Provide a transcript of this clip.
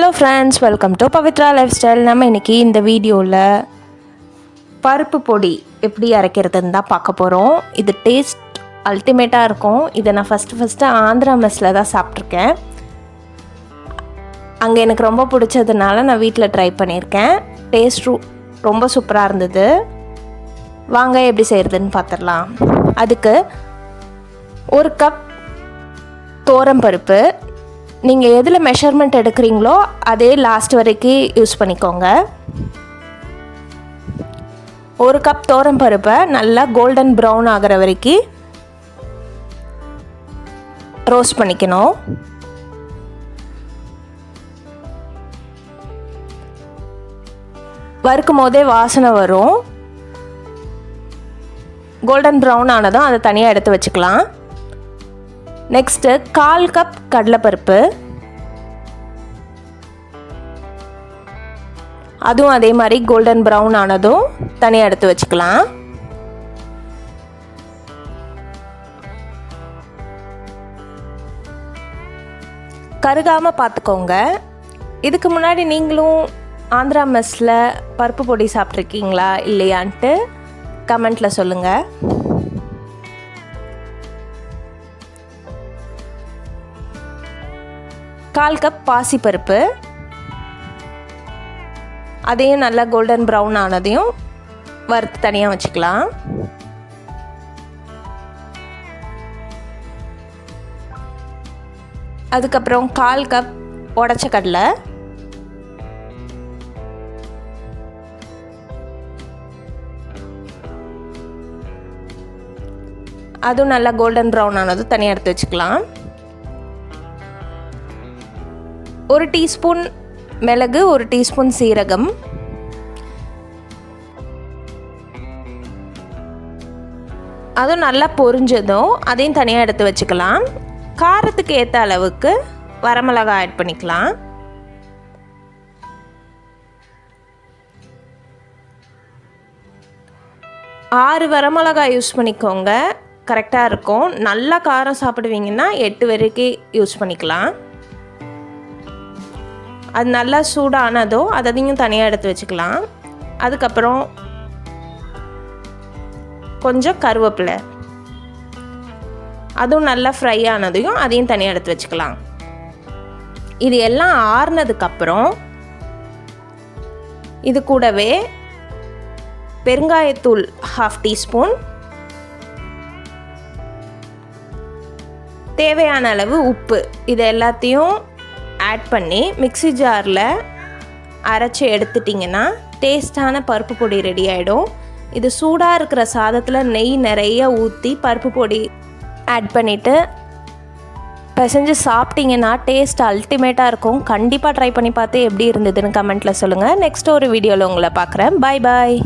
Hello friends welcome to Pavithra lifestyle நம்ம இன்றைக்கி இந்த வீடியோவில் பருப்பு பொடி எப்படி அரைக்கிறதுன்னு தான் பார்க்க போகிறோம் இது டேஸ்ட் அல்டிமேட்டாக இருக்கும். இதை நான் ஃபஸ்ட்டு ஃபஸ்ட்டு ஆந்திரா மெஸ்ஸில் தான் சாப்பிட்ருக்கேன் அங்கே எனக்கு ரொம்ப பிடிச்சதுனால நான் வீட்டில் ட்ரை பண்ணியிருக்கேன். டேஸ்ட் ரொம்ப சூப்பராக இருந்தது. வாங்க எப்படி செய்கிறதுன்னு பார்த்துடலாம் அதுக்கு ஒரு கப் பருப்பு நீங்கள் எதில் மெஷர்மெண்ட் எடுக்கிறீங்களோ அதே லாஸ்ட் வரைக்கும் யூஸ் பண்ணிக்கோங்க. ஒரு கப் தோரம் பருப்பை நல்லா கோல்டன் ப்ரௌன் ஆகிற வரைக்கும் ரோஸ்ட் பண்ணிக்கணும். வறுக்கும் போதே வாசனை வரும். கோல்டன் ப்ரௌன் ஆனதும் அதை தனியாக எடுத்து வச்சுக்கலாம். நெக்ஸ்ட்டு கால் கப் கடலைப்பருப்பு. அதுவும் அதே மாதிரி கோல்டன் ப்ரௌன் ஆனதும் தனியாக எடுத்து வச்சுக்கலாம். கருகாமல் பார்த்துக்கோங்க. இதுக்கு முன்னாடி நீங்களும் ஆந்திரா மெஸ்ஸில் பருப்பு பொடி சாப்பிட்ருக்கீங்களா இல்லையான்ட்டு கமெண்ட்டில் சொல்லுங்கள் கால் கப் பாசிப்பருப்பு அதையும் நல்லா கோல்டன் ப்ரௌன் ஆனதையும் வறுத்து தனியாக வச்சுக்கலாம். அதுக்கப்புறம் கால் கப் உடச்ச கடலை. அதுவும் நல்லா கோல்டன் ப்ரௌன் ஆனதும் தனியாக எடுத்து வச்சுக்கலாம். ஒரு டீஸ்பூன் மிளகு ஒரு டீஸ்பூன் சீரகம். அதுவும் நல்லா பொரிஞ்சதும் அதையும் தனியாக எடுத்து வச்சுக்கலாம். காரத்துக்கு ஏற்ற அளவுக்கு வரமிளகாய் ஆட் பண்ணிக்கலாம். ஆறு வரமிளகாய் யூஸ் பண்ணிக்கோங்க. கரெக்டாக இருக்கும். நல்லா காரம் சாப்பிடுவீங்கன்னா எட்டு வரைக்கும் யூஸ் பண்ணிக்கலாம். அது நல்லா சூடானதோ அதையும் தனியாக எடுத்து வச்சுக்கலாம். அதுக்கப்புறம் கொஞ்சம் கருவேப்பிலை. அதுவும் நல்லா ஃப்ரை ஆனதையும் அதையும் தனியாக எடுத்து வச்சுக்கலாம். இது எல்லாம் ஆறுனதுக்கப்புறம் இது கூடவே பெருங்காயத்தூள் ஹாஃப் டீஸ்பூன் தேவையான அளவு உப்பு. இது எல்லாத்தையும் ஆட் பண்ணி மிக்சி ஜாரில் அரைச்சி எடுத்துட்டிங்கன்னா டேஸ்டான பருப்பு பொடி ரெடி ஆகிடும் இது சூடாக இருக்கிற சாதத்தில் நெய் நிறைய ஊற்றி பருப்பு பொடி ஆட் பண்ணிவிட்டு பிசைஞ்சு சாப்பிட்டிங்கன்னா டேஸ்ட் அல்டிமேட்டாக இருக்கும். கண்டிப்பாக ட்ரை பண்ணி பார்த்து எப்படி இருந்ததுன்னு கமெண்ட்டில் சொல்லுங்கள் நெக்ஸ்ட் ஒரு வீடியோவில் உங்களை பார்க்குறேன். பாய் பாய்